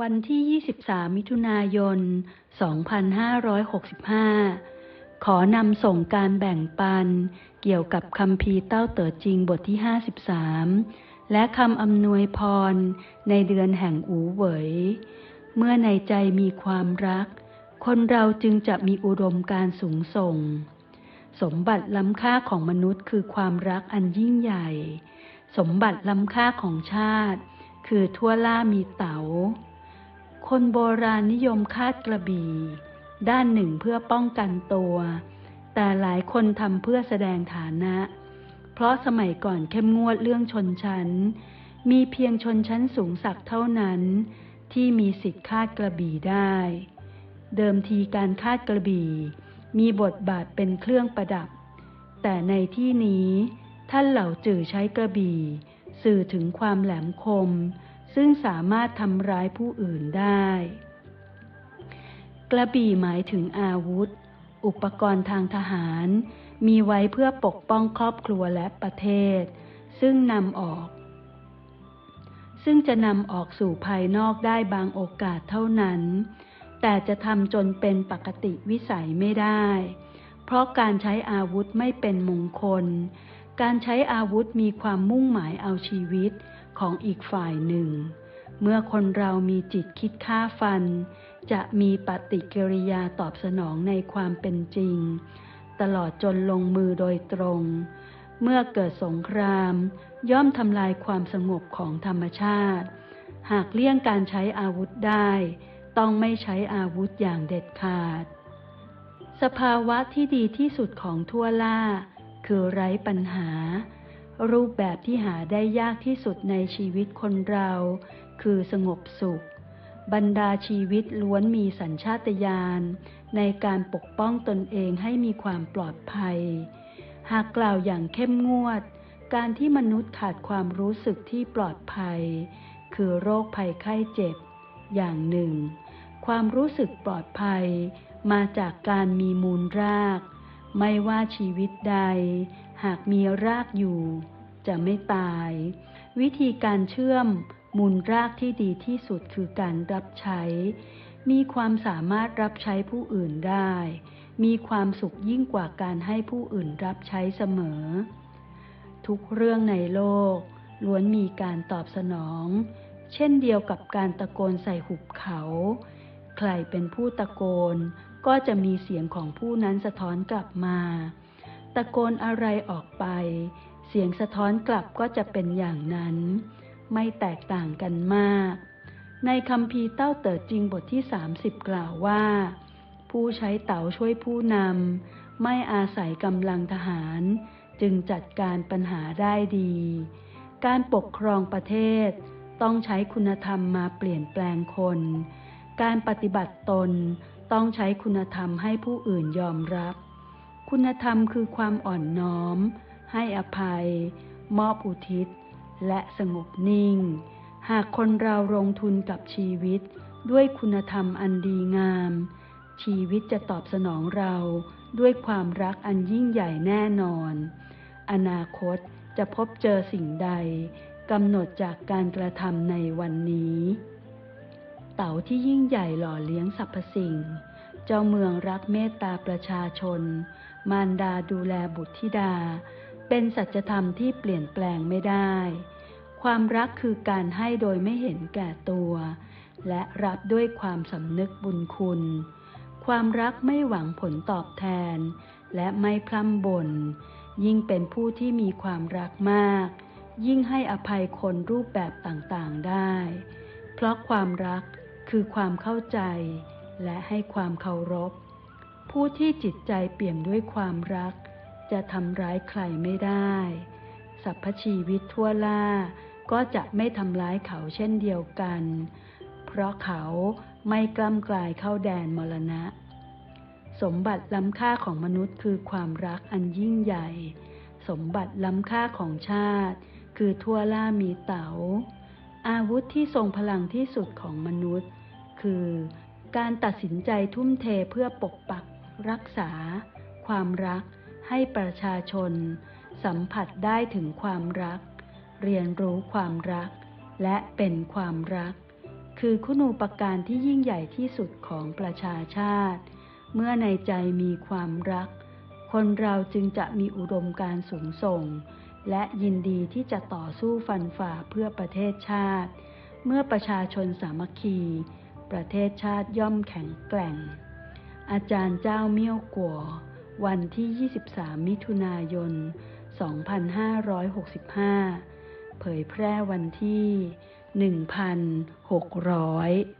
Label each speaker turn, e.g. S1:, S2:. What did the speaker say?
S1: วันที่ 23 มิถุนายน 2565 ขอนำส่งการแบ่งปัน เกี่ยวกับคำพีเต้าเต๋อจริงบทที่ 53 และคำอำนวยพรในเดือนแห่งอูเหวย เมื่อในใจมีความรัก คนเราจึงจะมีอุดมการสูงส่ง สมบัติล้ำค่าของมนุษย์คือความรักอันยิ่งใหญ่ สมบัติล้ำค่าของชาติคือทั่วล่ามีเต๋า คนโบราณนิยมคาดกระบี่ ด้านหนึ่งเพื่อป้องกันตัว แต่หลายคนทำเพื่อแสดงฐานะ เพราะสมัยก่อนเข้มงวดเรื่องชนชั้น มีเพียงชนชั้นสูงสักเท่านั้น ที่มีสิทธิ์คาดกระบี่ได้ เดิมทีการคาดกระบี่ มีบทบาทเป็นเครื่องประดับ แต่ในที่นี้ท่านเหล่าจื่อใช้กระบี่ สื่อถึงความแหลมคม ซึ่งสามารถทำร้ายผู้อื่นได้ กระบี่หมายถึงอาวุธ อุปกรณ์ทางทหาร มีไว้เพื่อปกป้องครอบครัวและประเทศ ซึ่งนำออก ซึ่งจะนำออกสู่ภายนอกได้บางโอกาสเท่านั้น แต่จะทำจนเป็นปกติวิสัยไม่ได้ เพราะการใช้อาวุธไม่เป็นมงคล การใช้อาวุธมีความมุ่งหมายเอาชีวิต ของอีกฝ่ายหนึ่ง เมื่อคนเรามีจิตคิดฆ่าฟัน จะมีปฏิกิริยาตอบสนองในความเป็นจริง ตลอดจนลงมือโดยตรง เมื่อเกิดสงคราม ย่อมทำลายความสงบของธรรมชาติ หากเลี่ยงการใช้อาวุธได้ ต้องไม่ใช้อาวุธอย่างเด็ดขาด สภาวะที่ดีที่สุดของทั่วล่า คือไร้ปัญหา รูปแบบที่หาได้ยากที่สุดในชีวิตคนเรา คือสงบสุข บรรดาชีวิตล้วนมีสัญชาตญาณในการปกป้องตนเองให้มีความปลอดภัย หากกล่าวอย่างเข้มงวด การที่มนุษย์ขาดความรู้สึกที่ปลอดภัย คือโรคภัยไข้เจ็บ อย่างหนึ่ง ความรู้สึกปลอดภัยมาจากการมีมูลราก ไม่ว่าชีวิตใด หากมีรากอยู่ จะไม่ตาย วิธีการเชื่อมมูลรากที่ดีที่สุดคือการรับใช้ มีความสามารถรับใช้ผู้อื่นได้ มีความสุขยิ่งกว่าการให้ผู้อื่นรับใช้เสมอ ทุกเรื่องในโลก ล้วนมีการตอบสนอง เช่นเดียวกับการตะโกนใส่หุบเขา ใครเป็นผู้ตะโกนก็จะมีเสียงของผู้นั้นสะท้อนกลับมาะโกนอะไรออกไป เสียงสะท้อนกลับก็จะเป็นอย่างนั้น ไม่แตกต่างกันมาก ในคำพีเต้าเต๋อจริงบทที่ 30 กล่าวว่า ผู้ใช้เต๋าช่วยผู้นำไม่อาศัยกำลังทหาร จึงจัดการปัญหาได้ดี การปกครองประเทศ ต้องใช้คุณธรรมมาเปลี่ยนแปลงคน การปฏิบัติตนต้องใช้คุณธรรมให้ผู้อื่นยอมรับ คุณธรรมคือความอ่อนน้อม ให้อภัย มอบอุทิศ และสงบนิ่ง หากคนเราลงทุนกับชีวิต ด้วยคุณธรรมอันดีงาม ชีวิตจะตอบสนองเราด้วยความรักอันยิ่งใหญ่แน่นอน อนาคตจะพบเจอสิ่งใดกำหนดจากการกระทำในวันนี้ เต๋าที่ยิ่งใหญ่หล่อเลี้ยงสรรพสิ่ง เจ้าเมืองรักเมตตาประชาชน มารดาดูแลบุตรธิดา เป็นสัจธรรมที่เปลี่ยนแปลงไม่ได้ ความรักคือการให้โดยไม่เห็นแก่ตัว และรับด้วยความสำนึกบุญคุณ ความรักไม่หวังผลตอบแทน และไม่พร่ำบน่น ยิ่งเป็นผู้ที่มีความรักมาก ยิ่งให้อภัยคนรูปแบบต่างๆได้ เพราะความรักคือความเข้าใจ และให้ความเคารพ ผู้ที่จิตใจเปี่ยมด้วยความรัก จะทำร้ายใครไม่ได้สรรพชีวิตทั่วล่า ก็จะไม่ทำร้ายเขาเช่นเดียวกัน เพราะเขาไม่กล้ำกลายเข้าแดนมรณะ สมบัติล้ำค่าของมนุษย์คือความรักอันยิ่งใหญ่ สมบัติล้ำค่าของชาติ คือทั่วล่ามีเต๋าอาวุธที่ทรงพลังที่สุดของมนุษย์ คือ การตัดสินใจทุ่มเทเพื่อปกปักรักษา ความรัก ให้ประชาชน สัมผัสได้ถึงความรัก เรียนรู้ความรัก และเป็นความรัก คือคุณูปการที่ยิ่งใหญ่ที่สุดของประชาชาติ เมื่อในใจมีความรัก คนเราจึงจะมีอุดมการสูงส่ง และยินดีที่จะต่อสู้ฟันฝ่าเพื่อประเทศชาติ เมื่อประชาชนสามัคคี ประเทศชาติย่อมแข็งแกร่ง อาจารย์เจ้าเมี่ยวกัว วันที่ 23 มิถุนายน 2565 เผยแพร่วันที่ 1600